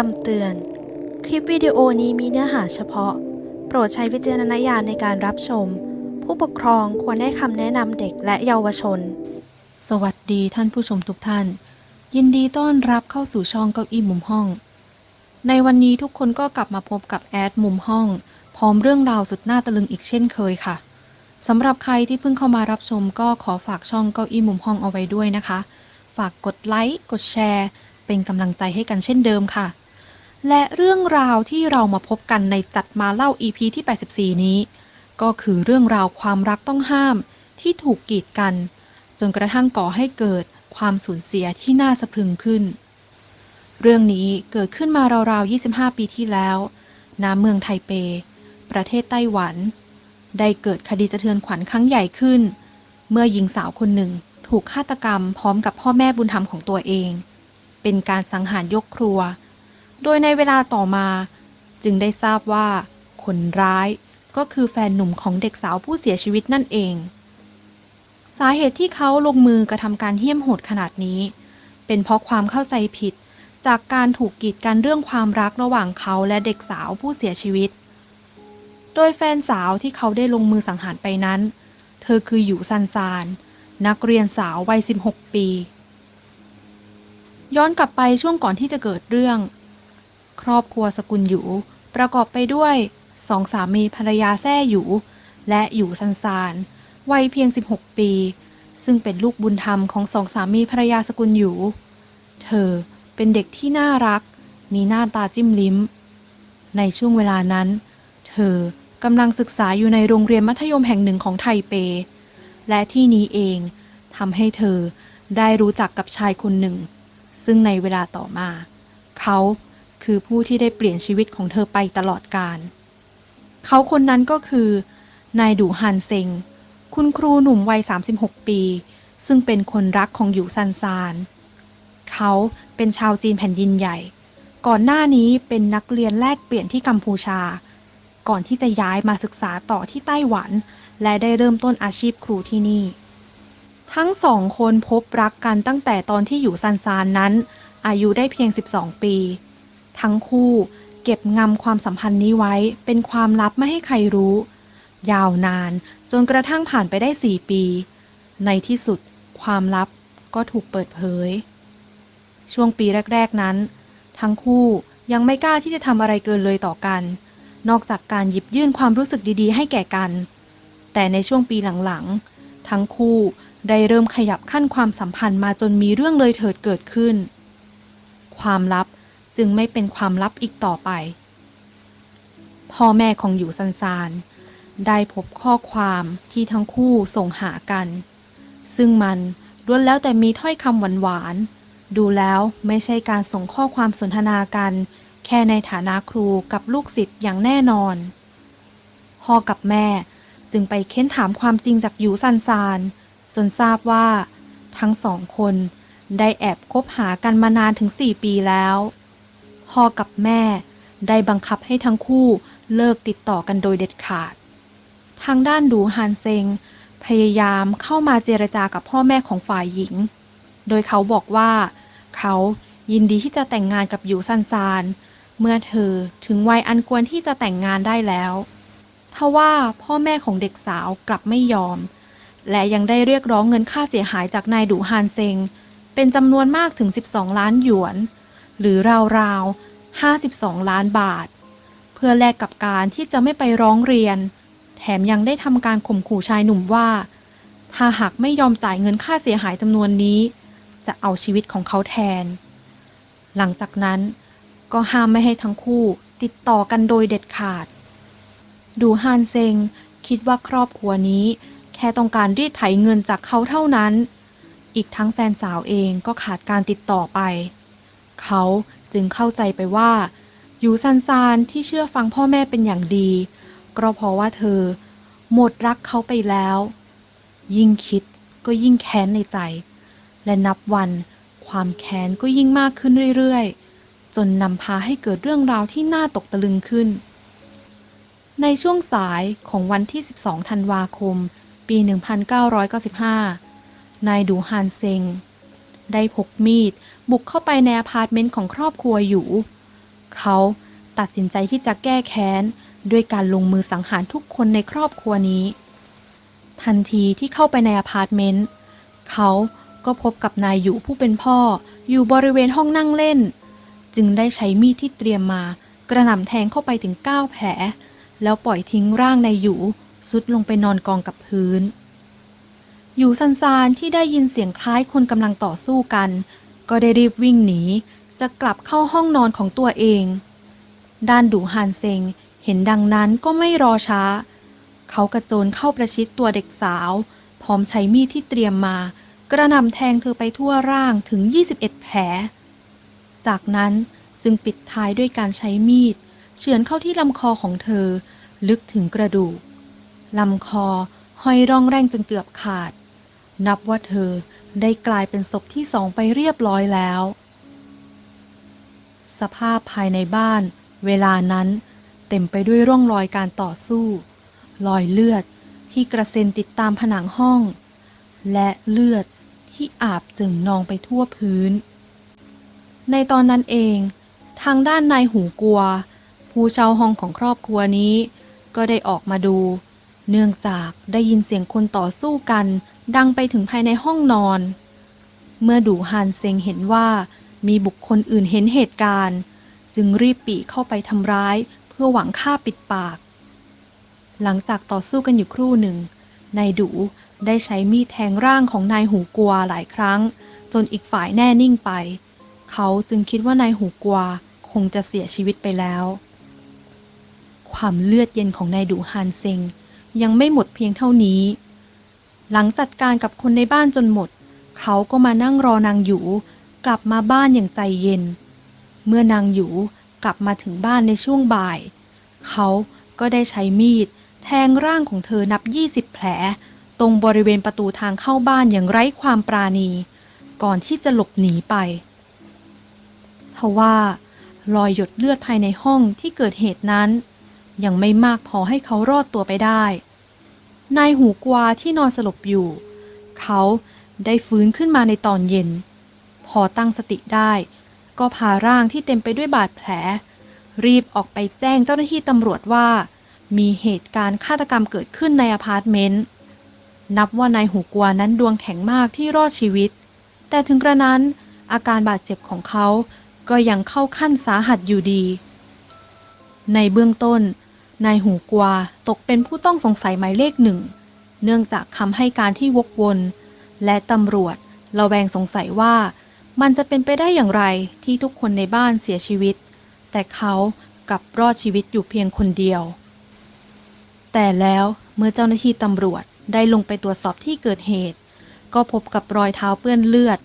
คำเตือน คลิปวิดีโอนี้มีเนื้อหาเฉพาะ โปรดใช้วิจารณญาณในการรับชม ผู้ปกครองควรให้คำแนะนำเด็กและเยาวชน สวัสดีท่านผู้ชมทุกท่าน ยินดีต้อนรับเข้าสู่ช่องเก้าอี้มุมห้อง ในวันนี้ทุกคนก็กลับมาพบกับแอดมุมห้อง พร้อมเรื่องราวสุดน่าตะลึงอีกเช่นเคยค่ะสำหรับใครที่เพิ่งเข้ามารับชมก็ขอฝากช่องเก้าอี้มุมห้องเอาไว้ด้วยนะคะ ฝากกดไลค์กดแชร์ เป็นกำลังใจให้กันเช่นเดิมค่ะ และเรื่องราวที่เรามาพบกันในจัดมาเล่า EP ที่ 84 นี้ ก็คือเรื่องราวความรักต้องห้ามที่ถูกกีดกัน จนกระทั่งก่อให้เกิดความสูญเสียที่น่าสะพรึงขึ้น เรื่องนี้เกิดขึ้นมาราวๆ 25 ปีที่แล้วณเมืองไทเป ประเทศไต้หวัน ได้เกิดคดีสะเทือนขวัญครั้งใหญ่ขึ้น เมื่อหญิงสาวคนหนึ่งถูกฆาตกรรมพร้อมกับพ่อแม่บุญธรรมของตัวเอง เป็นการสังหารยกครัว โดยในเวลาต่อมา จึงได้ทราบว่า คนร้ายก็คือแฟนหนุ่มของเด็กสาวผู้เสียชีวิตนั่นเอง สาเหตุที่เขาลงมือกระทำการเหี้ยมโหดขนาดนี้ เป็นเพราะความเข้าใจผิดจากการถูกกีดกันเรื่องความรักระหว่างเขาและเด็กสาวผู้เสียชีวิต โดยแฟนสาวที่เขาได้ลงมือสังหารไปนั้น เธอคือหยูซันซาน นักเรียนสาววัย 16 ปี ย้อนกลับไปช่วงก่อนที่จะเกิดเรื่อง ครอบครัวสกุลหยูประกอบไปด้วยสองสามีภรรยาแซ่หยูและหยูซันซานวัยเพียง 16 ปี ซึ่งเป็นลูกบุญธรรมของสองสามีภรรยาสกุลหยูเธอเป็นเด็กที่น่ารัก มีหน้าตาจิ้มลิ้ม ในช่วงเวลานั้น เธอกำลังศึกษาอยู่ในโรงเรียนมัธยมแห่งหนึ่งของไทเป และที่นี้เองทำให้เธอได้รู้จักกับชายคนหนึ่ง ซึ่งในเวลาต่อมา เขา คือผู้ที่ได้เปลี่ยนชีวิตของเธอไปตลอดกาล เขาคนนั้นก็คือ นายดูฮันเซง คุณครูหนุ่มวัย 36 ปี ซึ่งเป็นคนรักของหยูซันซาน เขาเป็นชาวจีนแผ่นดินใหญ่ ก่อนหน้านี้เป็นนักเรียนแลกเปลี่ยนที่กัมพูชา ก่อนที่จะย้ายมาศึกษาต่อที่ไต้หวัน และได้เริ่มต้นอาชีพครูที่นี่ ทั้งสองคนพบรักกันตั้งแต่ตอนที่อยู่ซันซานนั้นอายุได้เพียง 12 ปี ทั้งคู่เก็บงำความสัมพันธ์นี้ไว้เป็นความลับไม่ให้ใครรู้ ยาวนานจนกระทั่งผ่านไปได้4ปี ในที่สุดความลับก็ถูกเปิดเผย ช่วงปีแรก ๆนั้น ทั้งคู่ยังไม่กล้าที่จะทำอะไรเกินเลยต่อกัน นอกจากการหยิบยื่นความรู้สึกดีๆ ให้แก่กัน แต่ในช่วงปีหลังๆ ทั้งคู่ได้เริ่มขยับขั้นความสัมพันธ์มาจนมีเรื่องเลยเถิดเกิดขึ้น ความลับ จึงไม่เป็นความลับอีกต่อไป พ่อแม่ของหยูซันซานได้พบข้อความที่ทั้งคู่ส่งหากัน ซึ่งมันล้วนแล้วแต่มีถ้อยคำหวานๆ ดูแล้วไม่ใช่การส่งข้อความสนทนากัน แค่ในฐานะครูกับลูกศิษย์อย่างแน่นอน พ่อกับแม่จึงไปเค้นถามความจริงจากหยูซันซาน จนทราบว่า ทั้งสองคนได้แอบคบหากันมานานถึง 4 ปีแล้ว พ่อกับแม่ ได้บังคับให้ทั้งคู่เลิกติดต่อกันโดยเด็ดขาด ทางด้านดูฮานเซง พยายามเข้ามาเจรจากับพ่อแม่ของฝ่ายหญิง โดยเขาบอกว่า เขายินดีที่จะแต่งงานกับยูซันซาน เมื่อเธอถึงวัยอันควรที่จะแต่งงานได้แล้วทว่าพ่อแม่ของเด็กสาวกลับไม่ยอม และยังได้เรียกร้องเงินค่าเสียหายจากนายดูฮานเซง เป็นจำนวนมากถึง 12 ล้านหยวน หรือราวๆ 52 ล้านบาท เพื่อแลกกับการที่จะไม่ไปร้องเรียน แถมยังได้ทำการข่มขู่ชายหนุ่มว่า ถ้าหากไม่ยอมจ่ายเงินค่าเสียหายจำนวนนี้ จะเอาชีวิตของเขาแทน หลังจากนั้นก็ห้ามไม่ให้ทั้งคู่ติดต่อกันโดยเด็ดขาด ดูฮานเซงคิดว่าครอบครัวนี้แค่ต้องการรีดไถเงินจากเขาเท่านั้น อีกทั้งแฟนสาวเองก็ขาดการติดต่อไป เขาจึงเข้าใจไปว่า ยูซันซานที่เชื่อฟังพ่อแม่เป็นอย่างดี ก็เพราะว่าเธอ หมดรักเขาไปแล้ว ยิ่งคิดก็ยิ่งแค้นในใจ และนับวันความแค้นก็ยิ่งมากขึ้นเรื่อยๆ จนนำพาให้เกิดเรื่องราวที่น่าตกตะลึงขึ้น ในช่วงสายของวันที่ 12 ธันวาคม ปี 1995 นายดูฮานเซง ได้พกมีด บุกเข้าไปในอพาร์ตเมนต์ของครอบครัวอยู่ เขาตัดสินใจที่จะแก้แค้นด้วยการลงมือสังหารทุกคนในครอบครัวนี้ ทันทีที่เข้าไปในอพาร์ตเมนต์เขาก็พบกับนายอยู่ผู้เป็นพ่ออยู่บริเวณห้องนั่งเล่น จึงได้ใช้มีดที่เตรียมมากระหน่ำแทงเข้าไปถึง 9 แผล แล้วปล่อยทิ้งร่างนายอยู่สุดลงไปนอนกองกับพื้น อยู่ซันซานที่ได้ยินเสียงคล้ายคนกำลังต่อสู้กัน ก็ได้รีบวิ่งหนี จะกลับเข้าห้องนอนของตัวเอง ด้านดูฮานเซงเห็นดังนั้นก็ไม่รอช้า เขากระโจนเข้าประชิดตัวเด็กสาว พร้อมใช้มีดที่เตรียมมา กระนำแทงเธอไปทั่วร่างถึง 21 แผล จากนั้นจึงปิดท้ายด้วยการใช้มีด เฉือนเข้าที่ลำคอของเธอ ลึกถึงกระดูกลำคอห้อยร่องแรงจนเกือบขาด นับว่าเธอ ได้กลายเป็นศพที่สองไปเรียบร้อยแล้ว สภาพภายในบ้าน เวลานั้น เต็มไปด้วยร่องรอยการต่อสู้ รอยเลือดที่กระเซ็นติดตามผนังห้อง และเลือดที่อาบจึงนองไปทั่วพื้น ในตอนนั้นเอง ทางด้านนายหูกัว ผู้เช่าห้องของครอบครัวนี้ ก็ได้ออกมาดู เนื่องจากได้ยินเสียงคนต่อสู้กัน ดังไปถึงภายในห้องนอน เมื่อดูฮานเซงเห็นว่ามีบุคคลอื่นเห็นเหตุการณ์ จึงรีบปีเข้าไปทำร้ายเพื่อหวังฆ่าปิดปาก หลังจากต่อสู้กันอยู่ครู่หนึ่ง นายดูได้ใช้มีดแทงร่างของนายหูกัวหลายครั้ง จนอีกฝ่ายแน่นิ่งไป เขาจึงคิดว่านายหูกัวคงจะเสียชีวิตไปแล้ว ความเลือดเย็นของนายดูฮานเซง ยังไม่หมดเพียงเท่านี้ หลังจัดการกับคนในบ้านจนหมด เขาก็มานั่งรอนางหยูกลับมาบ้านอย่างใจเย็น เมื่อนางหยูกลับมาถึงบ้านในช่วงบ่าย เขาก็ได้ใช้มีด แทงร่างของเธอนับ20แผล ตรงบริเวณประตูทางเข้าบ้านอย่างไร้ความปราณี ก่อนที่จะหลบหนีไปทว่ารอยหยดเลือดภายในห้องที่เกิดเหตุนั้น ยังไม่มากพอให้เขารอดตัวไปได้ นายหูกวาที่นอนสลบอยู่ เขาได้ฟื้นขึ้นมาในตอนเย็น พอตั้งสติได้ ก็พาร่างที่เต็มไปด้วยบาดแผล รีบออกไปแจ้งเจ้าหน้าที่ตำรวจว่า มีเหตุการณ์ฆาตกรรมเกิดขึ้นในอพาร์ตเมนต์ นับว่านายหูกวานั้นดวงแข็งมากที่รอดชีวิต แต่ถึงกระนั้นอาการบาดเจ็บของเขาก็ยังเข้าขั้นสาหัสอยู่ดี ในเบื้องต้น นายหูกวาตกเป็นผู้ต้องสงสัยหมายเลขหนึ่ง เนื่องจากคำให้การที่วกวน และตำรวจระแวงสงสัยว่ามันจะเป็นไปได้อย่างไรที่ทุกคนในบ้านเสียชีวิต แต่เขากลับรอดชีวิตอยู่เพียงคนเดียว แต่แล้วเมื่อเจ้าหน้าที่ตำรวจได้ลงไปตรวจสอบที่เกิดเหตุ ก็พบกับรอยเท้าเปื้อนเลือด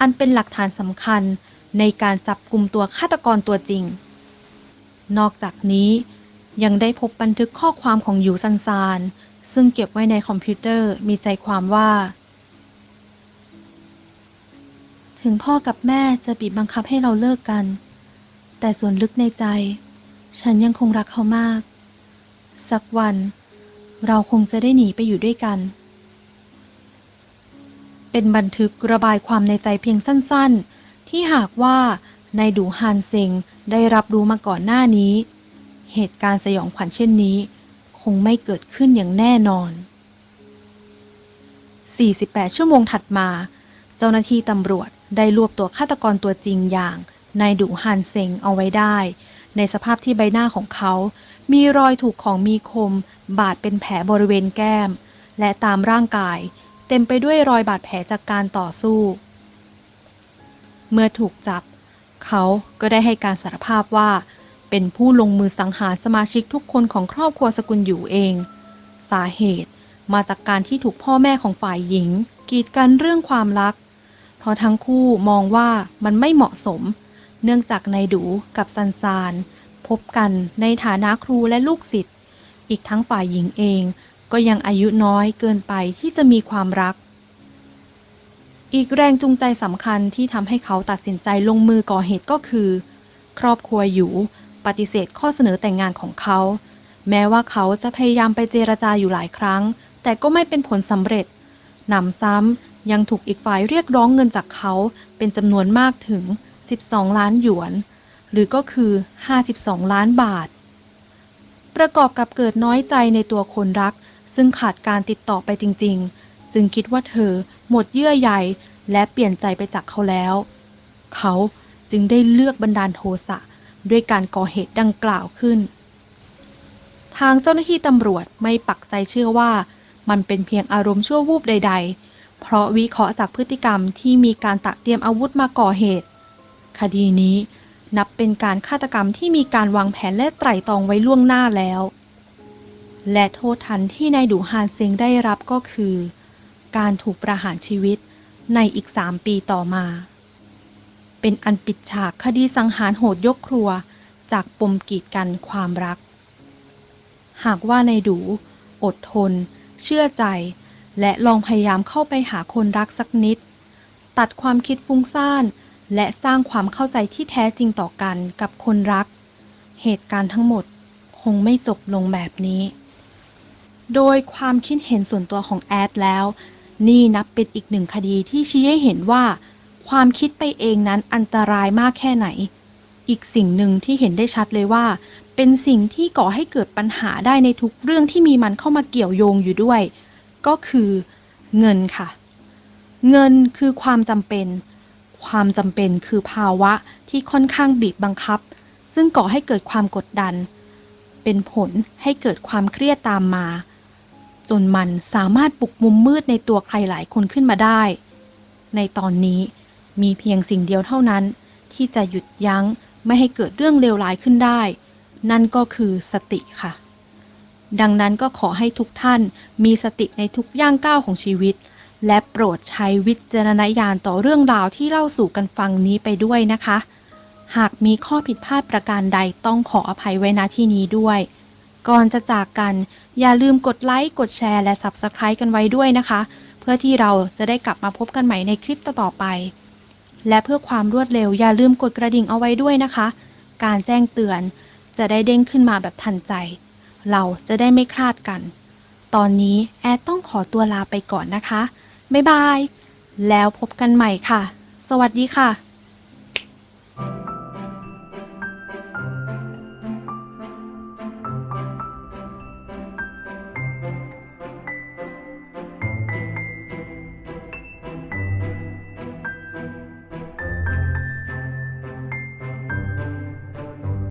อันเป็นหลักฐานสำคัญในการจับกลุ่มตัวฆาตกรตัวจริง นอกจากนี้ ยังได้พบบันทึกข้อความของหยูซันซาน ซึ่งเก็บไว้ในคอมพิวเตอร์มีใจความว่า ถึงพ่อกับแม่จะบีบบังคับให้เราเลิกกัน แต่ส่วนลึกในใจ ฉันยังคงรักเขามาก สักวัน เราคงจะได้หนีไปอยู่ด้วยกัน เป็นบันทึกระบายความในใจเพียงสั้น ๆ ที่หากว่านายดูฮานเซงได้รับรู้มาก่อนหน้านี้ เหตุการณ์สยองขวัญเช่นนี้ คงไม่เกิดขึ้นอย่างแน่นอน 48 ชั่วโมงถัดมา เจ้าหน้าที่ตำรวจได้รวบตัวฆาตกรตัวจริงอย่างนายดูฮานเซงเอาไว้ได้ ในสภาพที่ใบหน้าของเขา มีรอยถูกของมีคม บาดเป็นแผลบริเวณแก้ม และตามร่างกาย เต็มไปด้วยรอยบาดแผลจากการต่อสู้ เมื่อถูกจับ เขาก็ได้ให้การสารภาพว่า เป็นผู้ลงมือสังหารสมาชิกทุกคนของครอบครัวสกุลอยู่เอง สาเหตุมาจากการที่ถูกพ่อแม่ของฝ่ายหญิง กีดกันเรื่องความรัก เพราะทั้งคู่มองว่ามันไม่เหมาะสม เนื่องจากนายดูกับซันซาน พบกันในฐานะครูและลูกศิษย์อีกทั้งฝ่ายหญิงเองก็ยังอายุน้อยเกินไปที่จะมีความรัก อีกแรงจูงใจสำคัญที่ทำให้เขาตัดสินใจลงมือก่อเหตุก็คือ ครอบครัวอยู่ ปฏิเสธข้อเสนอแต่งงานของเขา แม้ว่าเขาจะพยายามไปเจรจาอยู่หลายครั้ง แต่ก็ไม่เป็นผลสำเร็จหนำซ้ำยังถูกอีกฝ่ายเรียกร้องเงินจากเขาเป็นจำนวนมากถึง 12 ล้านหยวน หรือก็คือ 52 ล้านบาท ประกอบกับเกิดน้อยใจในตัวคนรัก ซึ่งขาดการติดต่อไปจริง ๆ จึงคิดว่าเธอหมดเยื่อใยและเปลี่ยนใจไปจากเขาแล้ว เขาจึงได้เลือกบันดาลโทสะ ด้วยการก่อเหตุดังกล่าวขึ้น ทางเจ้าหน้าที่ตำรวจไม่ปักใจเชื่อว่า มันเป็นเพียงอารมณ์ชั่ววูบใด ๆ เพราะวิเคราะห์จากพฤติกรรมที่มีการตระเตรียมอาวุธมาก่อเหตุ คดีนี้นับเป็นการฆาตกรรมที่มีการวางแผนและไตร่ตรองไว้ล่วงหน้าแล้ว และโทษทันที่นายดูฮานเซงได้รับก็คือ การถูกประหารชีวิตในอีก 3 ปีต่อมา เป็นอันปิดฉากคดีสังหารโหดยกครัว จากปมกีดกันความรัก หากว่าในดู อดทน เชื่อใจ และลองพยายามเข้าไปหาคนรักสักนิด ตัดความคิดฟุ้งซ่าน และสร้างความเข้าใจที่แท้จริงต่อกันกับคนรัก เหตุการณ์ทั้งหมดคงไม่จบลงแบบนี้ โดยความคิดเห็นส่วนตัวของแอดแล้ว นี่นับเป็นอีกหนึ่งคดีที่ชี้ให้เห็นว่า ความคิดไปเองนั้นอันตรายมากแค่ไหน อีกสิ่งหนึ่งที่เห็นได้ชัดเลยว่า เป็นสิ่งที่ก่อให้เกิดปัญหาได้ในทุกเรื่องที่มีมันเข้ามาเกี่ยวโยงอยู่ด้วย ก็คือเงินค่ะ เงินคือความจำเป็น ความจำเป็นคือภาวะที่ค่อนข้างบีบบังคับ ซึ่งก่อให้เกิดความกดดัน เป็นผลให้เกิดความเครียดตามมา จนมันสามารถปลุกมุมมืดในตัวใครหลายคนขึ้นมาได้ ในตอนนี้ มีเพียงสิ่งเดียวเท่านั้น ที่จะหยุดยั้งไม่ให้เกิดเรื่องเลวร้ายขึ้นได้ นั่นก็คือสติค่ะ ดังนั้นก็ขอให้ทุกท่านมีสติในทุกย่างก้าวของชีวิต และโปรดใช้วิจารณญาณต่อเรื่องราวที่เล่าสู่กันฟังนี้ไปด้วยนะคะ หากมีข้อผิดพลาดประการใดต้องขออภัยไว้ณที่นี้ด้วย ก่อนจะจากกัน อย่าลืมกดไลค์กดแชร์และ Subscribe กันไว้ด้วยนะคะ เพื่อที่เราจะได้กลับมาพบกันใหม่ในคลิปต่อๆไป และเพื่อความรวดเร็วอย่าลืมกดกระดิ่งเอาไว้ด้วยนะคะ การแจ้งเตือนจะได้เด้งขึ้นมาแบบทันใจ เราจะได้ไม่คลาดกัน ตอนนี้แอดต้องขอตัวลาไปก่อนนะคะ บ๊ายบาย แล้วพบกันใหม่ค่ะ สวัสดีค่ะ